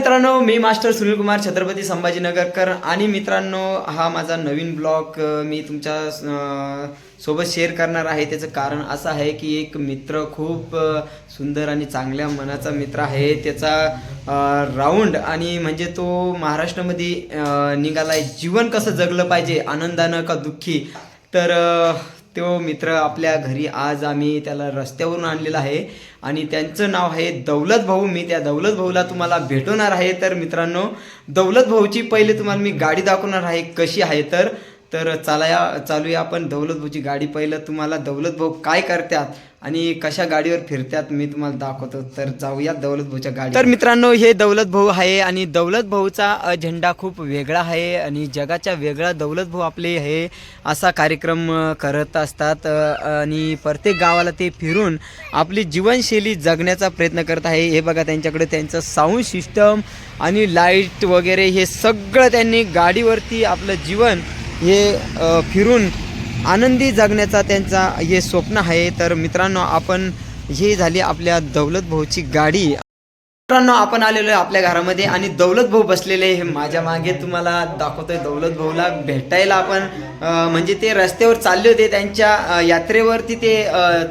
मित्रांनो मी मास्टर सुनील कुमार छत्रपती संभाजीनगरकर आणि मित्रांनो हा माझा नवीन ब्लॉग मी तुमच्यासोबत शेअर करणार आहे. त्याचं कारण असं आहे की एक मित्र खूप सुंदर आणि चांगल्या मनाचा मित्र आहे. त्याचा राऊंड आणि म्हणजे तो महाराष्ट्रामध्ये निघाला निघालाय. जीवन कसं जगलं पाहिजे? आनंदानं का दुःखी? तर तो मित्र आपल्या घरी आज आम्ही त्याला रस्त्यावरून आणलेला आहे. आणि त्यांचं नाव आहे दौलत भाऊ. मी त्या दौलत भाऊला तुम्हाला भेटवणार आहे. तर मित्रांनो दौलत भाऊची पहिले तुम्हाला मी गाडी दाखवणार आहे. कशी आहे? तर तर चालाया चालूया आपण दौलतभाऊची गाडी. पहिलं तुम्हाला दौलत भाऊ काय करतात आणि कशा गाडीवर फिरतात मी तुम्हाला दाखवतो. तर जाऊया दौलतभाऊच्या गाडी तर मित्रांनो हे दौलत भाऊ आहे आणि दौलत भाऊचा झेंडा खूप वेगळा आहे आणि जगाच्या वेगळा दौलत भाऊ आपले हे असा कार्यक्रम करत असतात आणि प्रत्येक गावाला ते फिरून आपली जीवनशैली जगण्याचा प्रयत्न करत आहे. हे बघा त्यांच्याकडे त्यांचं साऊंड सिस्टम आणि लाइट वगैरे हे सगळं त्यांनी गाडीवरती आपलं जीवन हे फिरून आनंदी जगण्याचा त्यांचा हे स्वप्न आहे. तर मित्रांनो आपण हे झाली आपल्या दौलत भाऊची गाडी. मित्रांनो आपण आलेलो आहे आपल्या घरामध्ये आणि दौलत भाऊ बसलेले हे माझ्या मागे तुम्हाला दाखवतोय. दौलत भाऊला भेटायला आपण म्हणजे ते रस्त्यावर चालले होते. त्यांच्या यात्रेवरती ते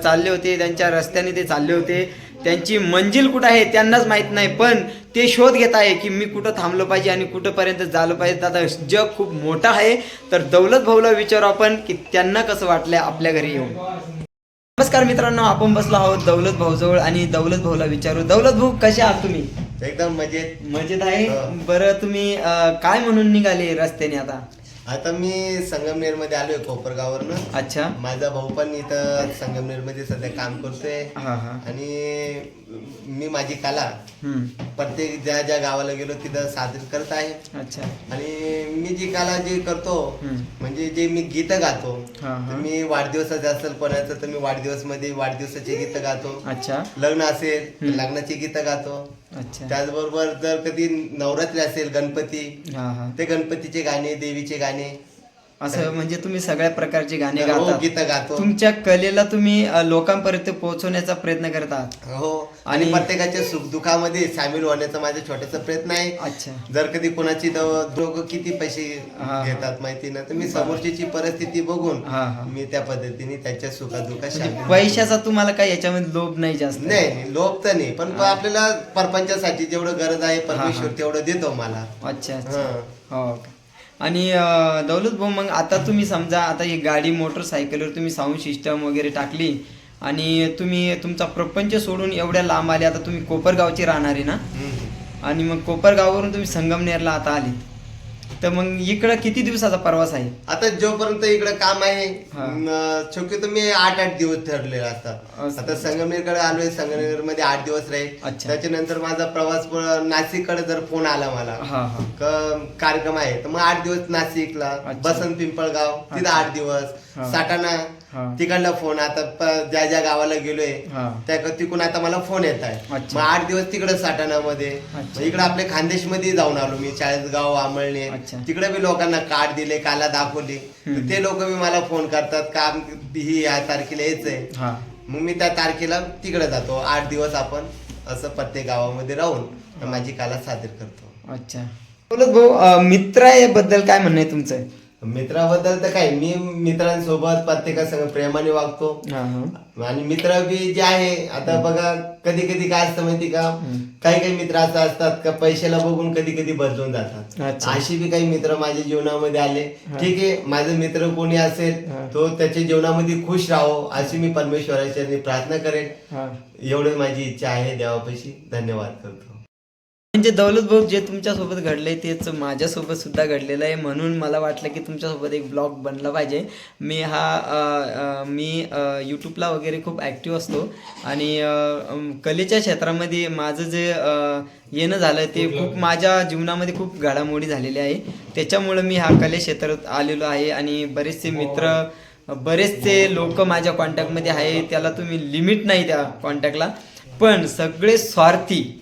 चालले होते. त्यांच्या रस्त्याने ते चालले होते. त्यांची मंजिल कुठं आहे त्यांनाच माहीत नाही. पण ते शोध घेत आहे की मी कुठं थांबलो पाहिजे आणि कुठंपर्यंत झालं पाहिजे. आता जग खूप मोठं आहे तर दौलत भाऊला विचारू आपण की त्यांना कसं वाटलंय आपल्या घरी येऊन. नमस्कार मित्रांनो आपण बसलो आहोत दौलत भाऊजवळ आणि दौलत भाऊला विचारू. दौलत भाऊ कसे आहात तुम्ही? एकदम मजेत. मजेत आहे? हो. बरं तुम्ही अं, काय म्हणून निघाले रस्त्याने आता? आता मी संगमनेरमध्ये आलोय कोपरगाववरनं. अच्छा. माझा भाऊ पण इथं संगमनेरमध्ये सध्या काम करतोय. हा हा. आणि मी माझी कला हम्म. प्रत्येक ज्या ज्या गावाला गेलो तिथं सादर करत आहे. अच्छा. आणि मी जी कला जी करतो हम्म. म्हणजे जे मी गीत गातो हा, हा. तर मी वाढदिवसाचं असेल कोणाचं तर मी वाढदिवसमध्ये वाढदिवसाची गीत गातो. अच्छा. लग्न असेल तर लग्नाची गीत गातो. त्याचबरोबर जर कधी नवरात्री असेल गणपती ते गणपतीचे गाणे देवीचे गाणे असं म्हणजे तुम्ही सगळ्या प्रकारची गाणी हो गातात गीत गातो. तुमच्या कलेला तुम्ही लोकांपर्यंत पोहोचवण्याचा प्रयत्न करतात हो आणि प्रत्येकाच्या सुखदुःखामध्ये सामील होण्याचा माझा छोटासा प्रयत्न आहे. अच्छा. जर कधी कोणाची दोघं किती पैसे. घेतात माहिती ना तर मी समोरची परिस्थिती बघून मी त्या पद्धतीने त्याच्या सुखादुःखात म्हणजे पैशाचा तुम्हाला काही याच्यामध्ये लोभ नाही जास्त? नाही लोभ तर नाही पण आपल्याला परपंचासाठी जेवढं गरज आहे परमेश्वर तेवढं देतो मला. अच्छा अच्छा. हा. आणि दौलत भाऊ मग आता तुम्ही समजा आता ही गाडी मोटरसायकलवर तुम्ही साऊंड सिस्टम वगैरे टाकली आणि तुम्ही तुमचा प्रपंच सोडून एवढ्या लांब आले आता तुम्ही कोपरगावचे राहणारे ना हम्म. आणि मग कोपरगाववरून तुम्ही संगमनेरला आता आले तर मग इकडं किती दिवसाचा प्रवास आहे आता जोपर्यंत इकडे काम आहे हा. न- शक्यतो मी आठ आठ दिवस ठरलेला असतात असं. आता संगमनेरकडे आलोय संगमनेरमध्ये आठ दिवस राहील अच्छा. त्याच्यानंतर माझा प्रवास नाशिककडे जर फोन आला मला हा हा क- कार्यक्रम आहे तर मग आठ दिवस नाशिकला अच्छा. बसंत पिंपळगाव तिथं. आठ दिवस हा. हा. तिकडला फोन. आता प- ज्या ज्या गावाला गेलोय हा. त्या तिकडून आता मला फोन येत आहे. अच्छा. मग आठ दिवस तिकडे साठाणामध्ये. अच्छा. इकडे आपले खानदेशमध्ये जाऊन आलो मी चाळीसगाव आमळणे अच्छा. तिकडे बी लोकांना कार्ड दिले काला दाखवली. तर ते लोक बी मला फोन करतात का ही या तारखेला यायचंय. हा. मग मी त्या तारखेला तिकडे जातो. आठ दिवस आपण असं प्रत्येक गावामध्ये राहून माझी कला सादर करतो. अच्छा. दौलत भाऊ अं, मित्राबद्दल काय म्हणणं आहे तुमचं? मित्राबद्दल तर काय मी मित्रांसोबत प्रत्येकासंग प्रेमाने वागतो. आणि मित्र बी जे आहे आता बघा कधी कधी काय असतं माहिती का? काही काही मित्र असं असतात का पैशाला बघून कधी कधी बदलून जातात. अशी बी काही मित्र माझ्या जीवनामध्ये आले. ठीक आहे माझे मित्र कोणी असेल. तो त्याच्या जीवनामध्ये खुश राहो अशी मी परमेश्वराच्या प्रार्थना करेन. एवढं माझी इच्छा आहे. देवापाशी धन्यवाद करतो. म्हणजे दौलत भाऊ जे तुमच्यासोबत घडलंय तेच माझ्यासोबत सुद्धा घडलेलं आहे. म्हणून मला वाटलं की तुमच्यासोबत एक ब्लॉग बनला पाहिजे. मी हा अ, अ, मी यूट्यूबला वगैरे खूप ॲक्टिव्ह असतो. आणि कलेच्या क्षेत्रामध्ये माझं जे येणं झालं ते खूप माझ्या जीवनामध्ये खूप घडामोडी झालेली आहे. त्याच्यामुळं मी हा कले क्षेत्रात आलेलो आहे आणि बरेचसे मित्र बरेचसे लोक माझ्या कॉन्टॅक्टमध्ये आहे. त्याला तुम्ही लिमिट नाही त्या कॉन्टॅक्टला पण सगळे स्वार्थी हो.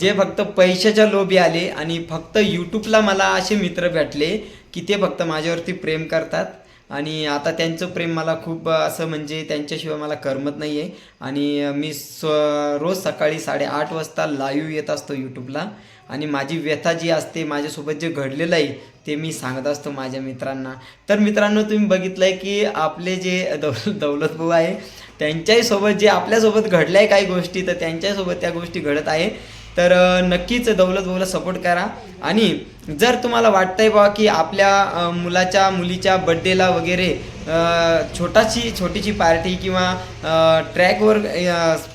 जे फक्त पैशाच्या लोभी आले आणि फक्त यूट्यूबला मला असे मित्र भेटले की ते फक्त माझ्यावरती प्रेम करतात. आणि आता त्यांचं प्रेम मला खूप असं म्हणजे त्यांच्याशिवाय मला करमत नाही आहे आणि मी स्व रोज सकाळी साडेआठ वाजता लाईव्ह येत असतो यूट्यूबला आणि माझी व्यथा जी असते माझ्यासोबत जे घडलेलं आहे ते मी सांगत असतो माझ्या मित्रांना. तर मित्रांनो तुम्ही बघितलं आहे की आपले जे दौल दौलतभाऊ आहे त्यांच्याही सोबत जे आपल्यासोबत घडल्या आहे काही गोष्टी तर त्यांच्यासोबत त्या गोष्टी घडत आहे. तर नक्कीच दौलत भाऊला सपोर्ट करा. आणि जर तुम्हाला वाटतंय बा की आपल्या मुलाच्या मुलीच्या बड्डेला वगैरे छोटाशी छोटीशी पार्टी किंवा ट्रॅकवर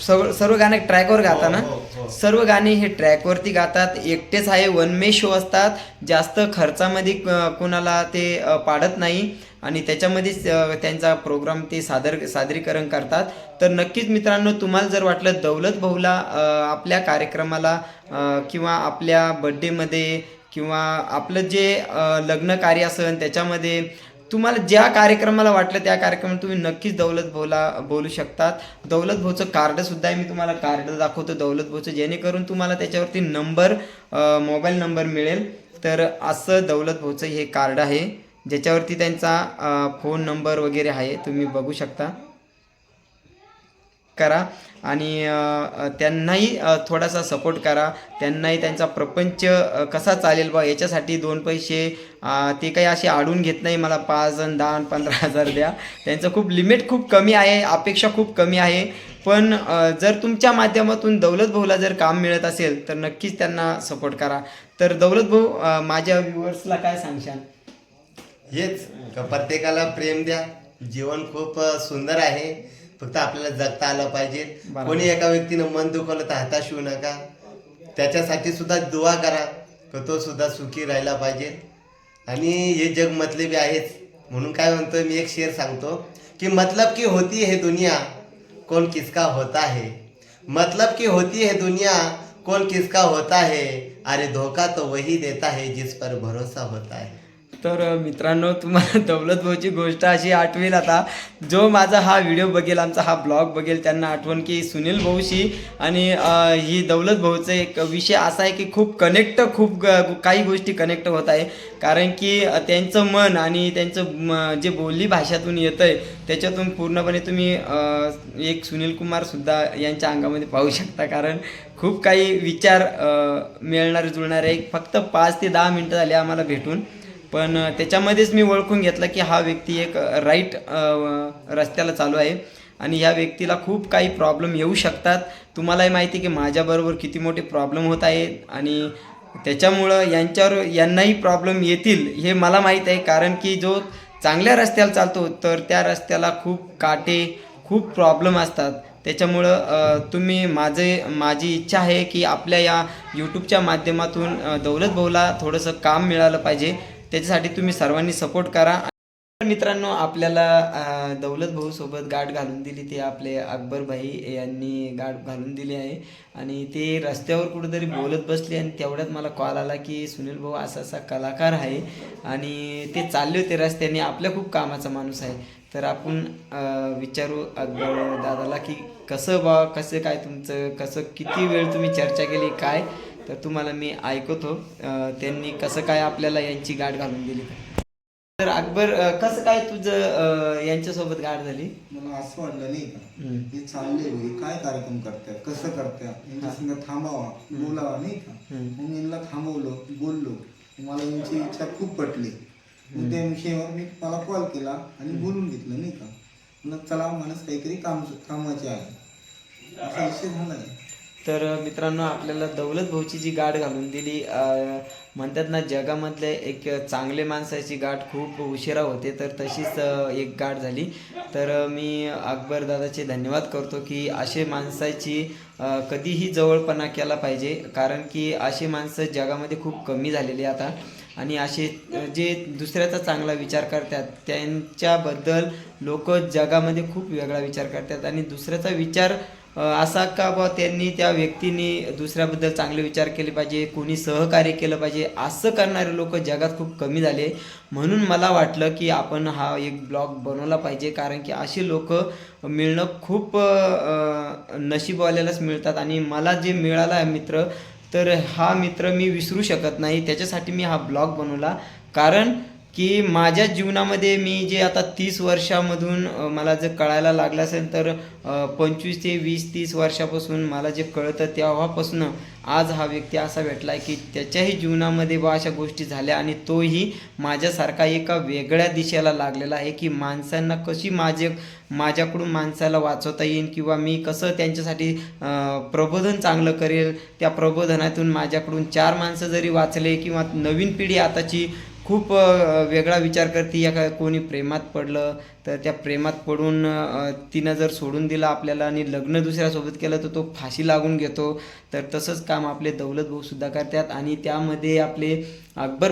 सर्व सर्व गाणे ट्रॅकवर गाता ना? हो, हो, हो. सर्व गाणे हे ट्रॅकवरती गातात. एकटेच आहे वन मे शो असतात. जास्त खर्चामध्ये कोणाला ते पाडत नाही. आणि त्याच्यामध्येच त्यांचा प्रोग्राम ते सादर सादरीकरण करतात. तर नक्कीच मित्रांनो तुम्हाला जर वाटलं दौलत भाऊला आपल्या कार्यक्रमाला किंवा आपल्या बड्डेमध्ये किंवा आपलं जे लग्न कार्य असेल त्याच्यामध्ये तुम्हाला ज्या कार्यक्रमाला वाटलं त्या कार्यक्रमात तुम्ही नक्कीच दौलत भाऊला बोलू शकतात. दौलत भाऊचं कार्डसुद्धा आहे मी तुम्हाला कार्ड दाखवतो दौलत भाऊचं जेणेकरून तुम्हाला त्याच्यावरती नंबर मोबाईल नंबर मिळेल. तर असं दौलत भाऊचं हे कार्ड आहे. ज्याच्यावरती त्यांचा फोन नंबर वगैरे आहे तुम्ही बघू शकता. करा आणि त्यांनाही थोडासा सपोर्ट करा. त्यांनाही त्यांचा प्रपंच कसा चालेल बा याच्यासाठी दोन पैसे ते काही असे आडून घेत नाही. मला पाच जण दहा पंधरा हजार द्या. त्यांचं खूप लिमिट खूप कमी आहे अपेक्षा खूप कमी आहे. पण जर तुमच्या माध्यमातून दौलत भाऊला जर काम मिळत असेल तर नक्कीच त्यांना सपोर्ट करा. तर दौलत भाऊ माझ्या व्ह्युअर्सला काय सांगशाल? हेच. का प्रत्येकाला प्रेम द्या. जीवन खूप सुंदर आहे. फक्त आपल्याला जगता आलं पाहिजे. कोणी एका व्यक्तीनं मन दुखवलं तर हाताश होऊ नका. त्याच्यासाठी सुद्धा दुआ करा. की तो सुद्धा सुखी राहिला पाहिजे. आणि हे जग मतलबी आहेच. म्हणून काय म्हणतो मी एक शेर सांगतो की मतलब की होती है दुनिया कौन किसका होता है. मतलब की होती है दुनिया कौन किसका होता है. अरे धोखा तो वही देता है जिस पर भरोसा होता है. तर मित्रांनो तुम्हाला दौलत भाऊची गोष्ट अशी आठवेल आता. जो माझा हा व्हिडिओ बघेल आमचा हा ब्लॉग बघेल त्यांना आठवण की सुनील भाऊशी आणि ही दौलत भाऊचा एक विषय असा आहे की खूप कनेक्ट खूप ग- काही गोष्टी कनेक्ट होत आहे. कारण की त्यांचं मन आणि त्यांचं म- जे बोली भाषातून येतं आहे त्याच्यातून पूर्णपणे तुम्ही एक सुनील कुमारसुद्धा यांच्या अंगामध्ये पाहू शकता. कारण खूप काही विचार मिळणारे जुळणारे एक फक्त पाच ते दहा मिनटं झाले आम्हाला भेटून. पण त्याच्यामध्येच मी ओळखून घेतलं की हा व्यक्ती एक राईट रस्त्याला चालू आहे. आणि ह्या व्यक्तीला खूप काही प्रॉब्लेम येऊ शकतात. तुम्हालाही माहिती आहे की माझ्याबरोबर किती मोठे प्रॉब्लेम होत आहेत. आणि त्याच्यामुळं यांच्यावर यांनाही प्रॉब्लेम येतील हे मला माहीत आहे. कारण की जो चांगल्या रस्त्याला चालतो तर त्या रस्त्याला खूप काटे खूप प्रॉब्लेम असतात. त्याच्यामुळं तुम्ही माझे माझी इच्छा आहे की आपल्या या यूट्यूबच्या माध्यमातून दौलत भाऊला थोडंसं काम मिळालं पाहिजे. त्याच्यासाठी तुम्ही सर्वांनी सपोर्ट करा. मित्रांनो आपल्याला दौलत भाऊ सोबत गाठ घालून दिली ते आपले अकबर भाई यांनी गाठ घालून दिली आहे. आणि ते रस्त्यावर कुठेतरी बोलत बसले आणि तेवढ्यात मला कॉल आला की सुनील भाऊ असा असा कलाकार आहे. आणि ते चालले होते रस्त्याने. आपल्या खूप कामाचा माणूस आहे. तर आपण विचारू अकबर दादाला की कसं बा कसं काय तुमचं कसं किती वेळ तुम्ही चर्चा केली काय? तर तुम्हाला मी ऐकवतो त्यांनी कसं काय आपल्याला यांची गाठ घालून दिली. तर अकबर कसं काय तुझं यांच्यासोबत गाठ झाली? मला असं वाटलं नाही का. हे चालले काय कार्यक्रम करताय? कसं करताय? यांच्या थांबावा बोलावा नाही का. मग यांना थांबवलं बोललो. मला यांची इच्छा खूप पटली. मग त्या विषयावर मी मला कॉल केला आणि बोलून घेतलं नाही का? म्हणलं चला माणूस काहीतरी काम कामाचे आहे. असा विषय झाला तर मित्रांनो आपल्याला दौलत भाऊची जी गाठ घालून दिली म्हणतात ना जगामधले एक चांगले माणसाची गाठ खूप उशिरा होते तर तशीच एक गाठ झाली. तर मी अकबर दादाचे धन्यवाद करतो की असे माणसाची कधीही जवळपणा केला पाहिजे कारण की असे माणसं जगामध्ये खूप कमी झालेली आता. आणि असे जे दुसऱ्याचा चांगला विचार करतात त्यांच्याबद्दल लोक जगामध्ये खूप वेगळा विचार करतात. आणि दुसऱ्याचा विचार असा का बा त्यांनी त्या व्यक्तीने दुसऱ्याबद्दल चांगले विचार केले पाहिजे कोणी सहकार्य केलं पाहिजे असं करणारे लोक जगात खूप कमी झाले. म्हणून मला वाटलं की आपण हा एक ब्लॉग बनवला पाहिजे कारण की असे लोक मिळणं खूप नशीबवाल्यालाच मिळतात. आणि मला जे मिळाला आहे मित्र तर हा मित्र मी विसरू शकत नाही. त्याच्यासाठी मी हा ब्लॉग बनवला. कारण की माझ्या जीवनामध्ये मी जे आता तीस वर्षामधून मला जर कळायला लागलं असेल तर पंचवीस ते वीस तीस वर्षापासून मला जे कळतं तेव्हापासून आज हा व्यक्ती असा भेटला आहे की त्याच्याही जीवनामध्ये बा अशा गोष्टी झाल्या आणि तोही माझ्यासारखा एका वेगळ्या दिशेला लागलेला आहे की माणसांना कशी माझे माझ्याकडून माणसाला वाचवता येईल किंवा मी कसं त्यांच्यासाठी प्रबोधन चांगलं करेल त्या प्रबोधनातून माझ्याकडून चार माणसं जरी वाचले किंवा नवीन पिढी आताची खूप वेगळा विचार करते या का कोणी प्रेमात पडलं तर त्या प्रेमात पडून तिनं जर सोडून दिलं आपल्याला आणि लग्न दुसऱ्यासोबत केलं तर तो फाशी लागून घेतो. तर तसंच काम आपले दौलत भाऊसुद्धा करतात आणि त्यामध्ये आपले अकबर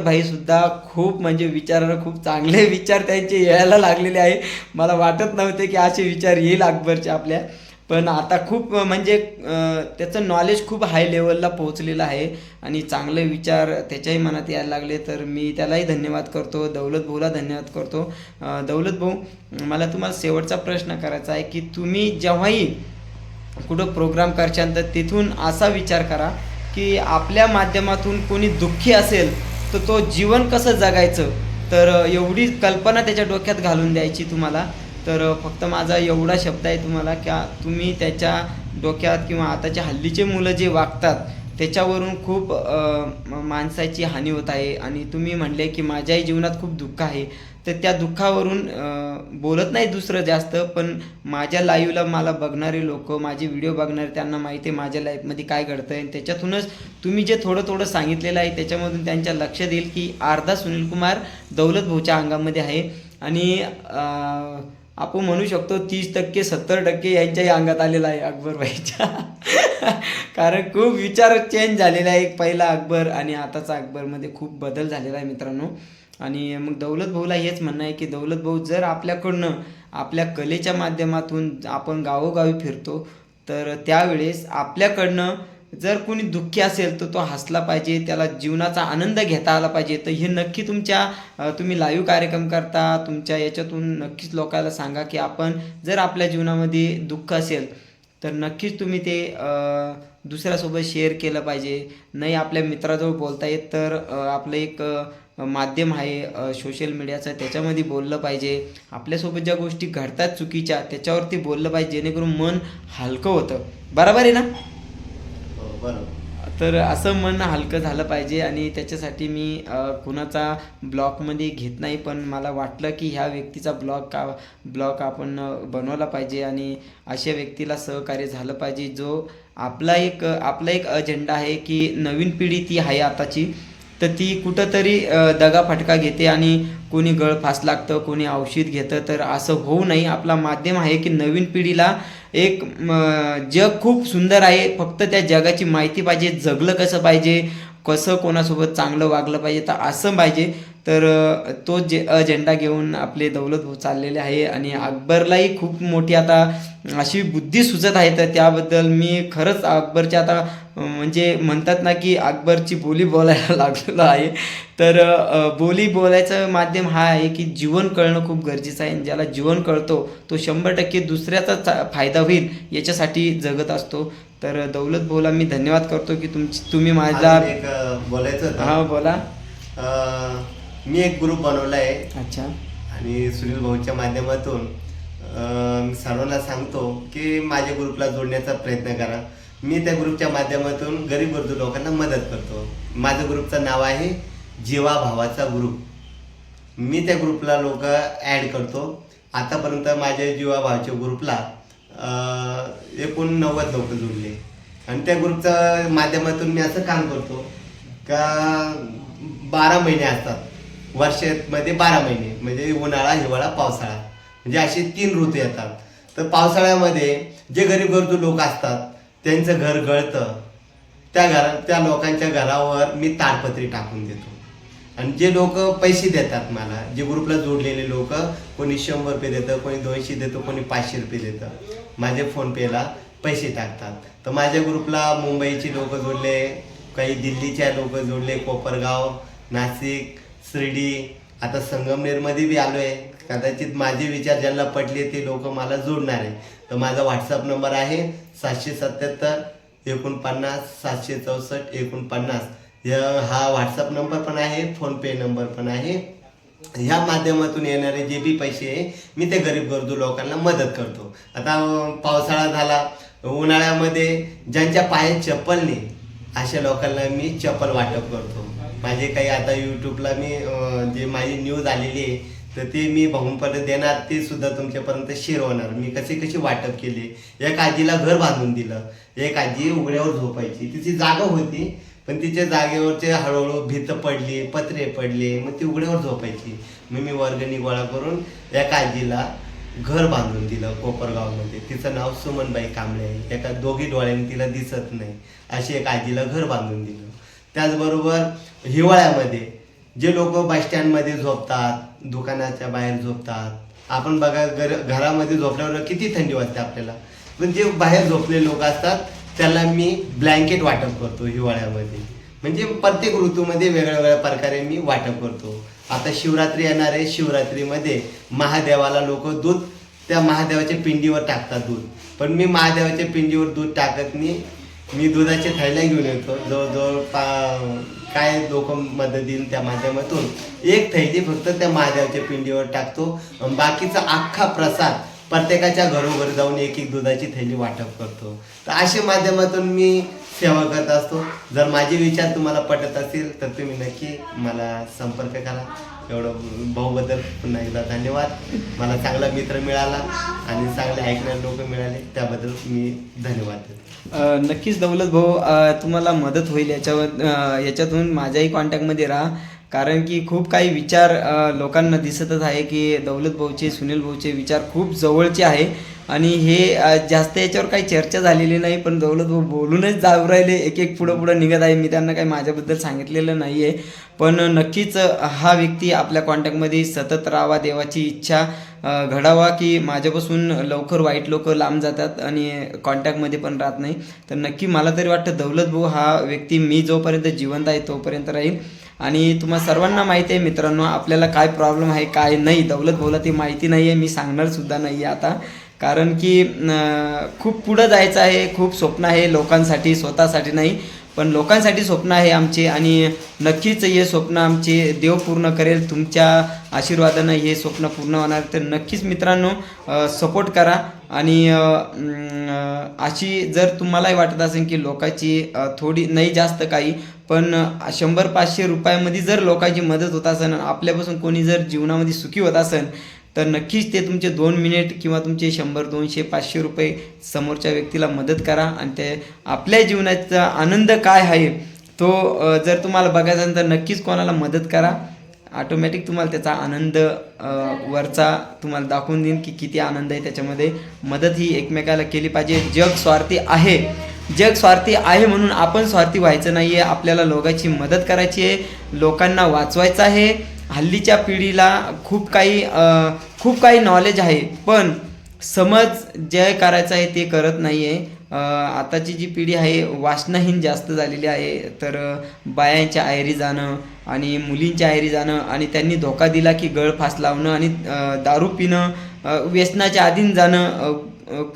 खूप म्हणजे विचार खूप चांगले विचार त्यांचे यायला लागलेले आहे. मला वाटत नव्हते की असे विचार येईल अकबरचे आपल्या. पण आता खूप म्हणजे त्याचं नॉलेज खूप हाय लेवलला पोहोचलेलं आहे. आणि चांगले विचार त्याच्याही मनात यायला लागले तर मी त्यालाही धन्यवाद करतो. दौलत भाऊला धन्यवाद करतो. दौलत भाऊ मला तुम्हाला शेवटचा प्रश्न करायचा आहे की तुम्ही जेव्हाही कुठं प्रोग्राम करशाल तर तिथून असा विचार करा की आपल्या माध्यमातून कोणी दुःखी असेल तर तो जीवन कसं जगायचं? तर एवढी कल्पना त्याच्या डोक्यात घालून द्यायची तुम्हाला. तर फक्त माझा एवढा शब्द आहे तुम्हाला की तुम्ही त्याच्या डोक्यात किंवा आताच्या हल्लीचे मुलं जे वागतात त्याच्यावरून खूप माणसाची हानी होत आहे. आणि तुम्ही म्हणले की माझ्याही जीवनात खूप दुःख आहे. तर त्या दुःखावरून बोलत नाही दुसरं जास्त पण माझ्या लाईव्हला मला बघणारे लोक माझे व्हिडिओ बघणारे त्यांना माहिती आहे माझ्या लाईफमध्ये काय घडतं आहे त्याच्यातूनच तुम्ही जे थोडं थोडं सांगितलेलं आहे त्याच्यामधून त्यांच्या लक्ष देईल की अर्धा सुनील कुमार दौलत भाऊच्या अंगामध्ये आहे. आणि आपण म्हणू शकतो तीस टक्के सत्तर टक्के यांच्याही अंगात आलेला आहे अकबरबाईच्या कारण खूप विचार चेंज झालेला आहे. पहिला अकबर आणि आताचा अकबरमध्ये खूप बदल झालेला आहे मित्रांनो. आणि मग दौलत भाऊला हेच म्हणणं आहे की दौलत भाऊ जर आपल्याकडनं आपल्या कलेच्या माध्यमातून आपण गावोगावी फिरतो तर त्यावेळेस आपल्याकडनं जर कोणी दुःखी असेल तर तो हसला पाहिजे त्याला जीवनाचा आनंद घेता आला पाहिजे. तर हे नक्की तुमच्या तुम्ही लाईव्ह कार्यक्रम करता तुमच्या याच्यातून नक्कीच लोकांना सांगा की आपण जर आपल्या जीवनामध्ये दुःख असेल तर नक्कीच तुम्ही ते दुसऱ्यासोबत शेअर केलं पाहिजे. नाही आपल्या मित्राजवळ बोलता येत तर आपलं एक माध्यम आहे सोशल मीडियाचं त्याच्यामध्ये बोललं पाहिजे. आपल्यासोबत ज्या गोष्टी घडतात चुकीच्या त्याच्यावरती बोललं पाहिजे जेणेकरून मन हलकं होतं. बरोबर आहे ना? बरोबर. तर असं मन हलकं झालं पाहिजे आणि त्याच्यासाठी मी कुणाचा ब्लॉगमध्ये घेत नाही पण मला वाटलं की ह्या व्यक्तीचा ब्लॉग का ब्लॉग आपण बनवला पाहिजे आणि अशा व्यक्तीला सहकार्य झालं पाहिजे जो आपला एक आपला एक अजेंडा आहे की नवीन पिढी ती आहे आताची तर ती कुठंतरी दगा फटका घेते आणि कोणी गळफास लागतं कोणी औषध घेतं तर असं होऊ नये. आपला माध्यम आहे की नवीन पिढीला एक म, जग खूप सुंदर आहे. फक्त त्या जगाची माहिती पाहिजे. जगलं कसं पाहिजे? कसं कोणासोबत चांगलं वागलं पाहिजे? तर असं पाहिजे. तर तो जे अजेंडा घेऊन आपले दौलत भाऊ चाललेले आहे आणि अकबरलाही खूप मोठी आता अशी बुद्धी सुचत आहे. तर त्याबद्दल मी खरंच अकबरच्या आता म्हणजे म्हणतात ना की अकबरची बोली बोलायला लागलेलो आहे. तर बोली बोलायचं माध्यम हा आहे की जीवन कळणं खूप गरजेचं आहे. आणि ज्याला जीवन कळतो तो शंभर टक्के दुसऱ्याचा फायदा होईल याच्यासाठी जगत असतो. तर दौलत भाऊला मी धन्यवाद करतो की तुमची तुम्ही माझा बोलायचं हा बोला. मी एक ग्रुप बनवला आहे. अच्छा. आणि सुनील भाऊच्या माध्यमातून अं, मी सर्वांना सांगतो की माझ्या ग्रुपला जोडण्याचा प्रयत्न करा. मी त्या ग्रुपच्या माध्यमातून गरीब गरजू लोकांना मदत करतो. माझ्या ग्रुपचं नाव आहे जीवा भावाचा ग्रुप मी त्या ग्रुपला लोक ॲड करतो. आतापर्यंत माझ्या जीवा भावाच्या ग्रुपला अं, एकूण नव्वद लोक जोडले. आणि त्या ग्रुपच्या माध्यमातून मी असं काम करतो का बारा महिने असतात. वर्षामध्ये बारा महिने म्हणजे उन्हाळा हिवाळा पावसाळा. म्हणजे असे तीन ऋतू येतात. तर पावसाळ्यामध्ये जे गरीब गरजू लोक असतात त्यांचं घर गळतं. त्या घरा त्या लोकांच्या घरावर मी ताडपत्री टाकून देतो. आणि जे लोक पैसे देतात मला जे ग्रुपला जोडलेले लोक कोणी शंभर रुपये देतं कोणी दोनशे देतं कोणी पाचशे रुपये देतं माझ्या फोनपेला पैसे टाकतात. तर माझ्या ग्रुपला मुंबईची लोक जोडले काही दिल्लीच्या लोक जोडले कोपरगाव नाशिक शिर्डी आता संगमनेरमध्ये बी आलो आहे कदाचित माझे विचार ज्यांना पटले ते लोक मला जोडणार आहे तर माझा व्हॉट्सअप नंबर आहे सातशे सत्याहत्तर एकोणपन्नास सातशे चौसष्ट एकोणपन्नास. या- हा व्हॉट्सअप नंबर पण आहे फोनपे नंबर पण आहे. ह्या माध्यमातून येणारे जे बी पैसे आहे मी ते गरीब गरजू लोकांना मदत करतो. आता पावसाळा झाला उन्हाळ्यामध्ये ज्यांच्या पायात चप्पल नाही अशा लोकांना मी चप्पल वाटप करतो. माझे काही आता यूट्यूबला मी जे माझी न्यूज आलेली आहे तर ते मी भाऊंपर्यंत देणार ते सुद्धा तुमच्यापर्यंत शेअर होणार. मी कसे कसे वाटप केले एक आजीला घर बांधून दिलं एक आजी उघड्यावर झोपायची. तिची जागा होती पण तिच्या जागेवरचे हळूहळू भीत पडली पत्रे पडले मग ती उघड्यावर झोपायची. मग मी वर्गणी गोळा करून एका आजीला घर बांधून दिलं कोपरगावमध्ये. तिचं नाव सुमनबाई कांबळे आहे. एका दोघी डोळ्यांनी तिला दिसत नाही अशी एक आजीला घर बांधून दिलं. त्याचबरोबर हिवाळ्यामध्ये जे लोक बस स्टँडमध्ये झोपतात दुकानाच्या बाहेर झोपतात आपण बघा घर घरामध्ये झोपल्यावर किती थंडी वाजते आपल्याला. पण जे बाहेर झोपले लोक असतात त्याला मी ब्लँकेट वाटप करतो हिवाळ्यामध्ये. म्हणजे प्रत्येक ऋतूमध्ये वेगळ्या वेगळ्या प्रकारे मी वाटप करतो. आता शिवरात्री येणार आहे शिवरात्रीमध्ये महादेवाला लोक दूध त्या महादेवाच्या पिंडीवर टाकतात दूध. पण मी महादेवाच्या पिंडीवर दूध टाकत नाही मी दुधाच्या थैल्या घेऊन येतो. जवळजवळ पा काय लोक मदत देईल त्या माध्यमातून. एक थैली फक्त त्या महादेवाच्या पिंडीवर टाकतो. बाकीचा अख्खा प्रसाद प्रत्येकाच्या घरोघरी जाऊन एक एक दुधाची थैली वाटप करतो. तर अशा माध्यमातून मी सेवा करत असतो. जर माझे विचार तुम्हाला पटत असतील तर तुम्ही नक्की मला संपर्क करा. एवढं भाऊबद्दल पुन्हा एकदा धन्यवाद. मला चांगला मित्र मिळाला आणि चांगले ऐकणारे लोक मिळाले. त्याबद्दल मी धन्यवाद देतो. नक्कीच दौलत भाऊ तुम्हाला मदत होईल याच्यावर याच्यातून माझ्याही कॉन्टॅक्टमध्ये राहा. कारण की खूप काही विचार लोकांना दिसतच आहे की दौलत भाऊचे सुनील भाऊचे विचार खूप जवळचे आहे. आणि हे जास्त याच्यावर काही चर्चा झालेली नाही पण दौलत भाऊ बोलूनच जाऊ राहिले. एक एक पुढं पुढं निघत आहे. मी त्यांना काही माझ्याबद्दल सांगितलेलं नाही आहे पण नक्कीच हा व्यक्ती आपल्या कॉन्टॅक्टमध्ये सतत राहावा देवाची इच्छा. घडावा की माझ्यापासून लवकर वाईट लोक लांब जातात आणि कॉन्टॅक्टमध्ये पण राहत नाही. तर नक्की मला तरी वाटतं दौलत भाऊ हा व्यक्ती मी जोपर्यंत जिवंत आहे तोपर्यंत राहील. आणि तुम्हाला सर्वांना माहिती आहे मित्रांनो आपल्याला काय प्रॉब्लेम आहे काय नाही दौलत भाऊला ती माहिती नाही आहे मी सांगणारसुद्धा नाही आहे आता. कारण की खूप पुढं जायचं आहे खूप स्वप्न आहे लोकांसाठी स्वतःसाठी नाही. पण लोकांसाठी स्वप्न आहे आमचे आणि नक्कीच हे स्वप्न आमचे देव पूर्ण करेल तुमच्या आशीर्वादानं हे स्वप्न पूर्ण होणार. तर नक्कीच मित्रांनो सपोर्ट करा आणि अशी जर तुम्हालाही वाटत असेल की लोकांची थोडी नाही जास्त काही पण शंभर पाचशे रुपयामध्ये जर लोकांची मदत होत असेल आपल्यापासून कोणी जर जीवनामध्ये सुखी होत असेल तर नक्कीच ते तुमचे दोन मिनिट किंवा तुमचे शंभर दोनशे पाचशे रुपये समोरच्या व्यक्तीला मदत करा आणि ते आपल्या जीवनाचा आनंद काय आहे तो जर तुम्हाला बघायचा तर नक्कीच कोणाला मदत करा. ऑटोमॅटिक तुम्हाला त्याचा आनंद वरचा तुम्हाला दाखवून देईन की किती आनंद आहे त्याच्यामध्ये. मदत ही एकमेकाला केली पाहिजे. जग स्वार्थी आहे. जग स्वार्थी आहे म्हणून आपण स्वार्थी व्हायचं नाही आहे आपल्याला लोकांची मदत करायची आहे. लोकांना वाचवायचं आहे. हल्लीच्या पिढीला खूप काही खूप काही नॉलेज आहे. पण समज जे करायचं आहे ते करत नाही आहे आताची जी पिढी आहे वाचनाहीन जास्त झालेली आहे. तर बायांच्या आयरी जाणं आणि मुलींच्या आयरी जाणं आणि त्यांनी धोका दिला की गळफास लावणं आणि दारू पिणं व्यसनाच्या आधीन जाणं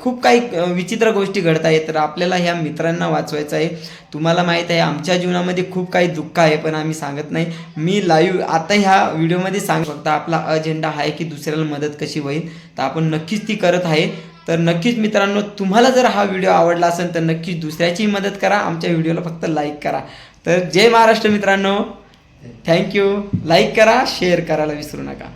खूप काही विचित्र गोष्टी घडत आहेत तर आपल्याला ह्या मित्रांना वाचवायचं आहे. तुम्हाला माहीत आहे आमच्या जीवनामध्ये खूप काही दुःख आहे पण आम्ही सांगत नाही. मी लाईव्ह आता ह्या व्हिडिओमध्ये सांगू फक्त आपला अजेंडा आहे की दुसऱ्याला मदत कशी होईल. तर आपण नक्कीच ती करत आहे. तर नक्कीच मित्रांनो तुम्हाला जर हा व्हिडिओ आवडला असेल तर नक्कीच दुसऱ्याची मदत करा. आमच्या व्हिडिओला फक्त लाईक करा. तर जय महाराष्ट्र मित्रांनो. थँक्यू लाईक करा शेअर करायला विसरू नका.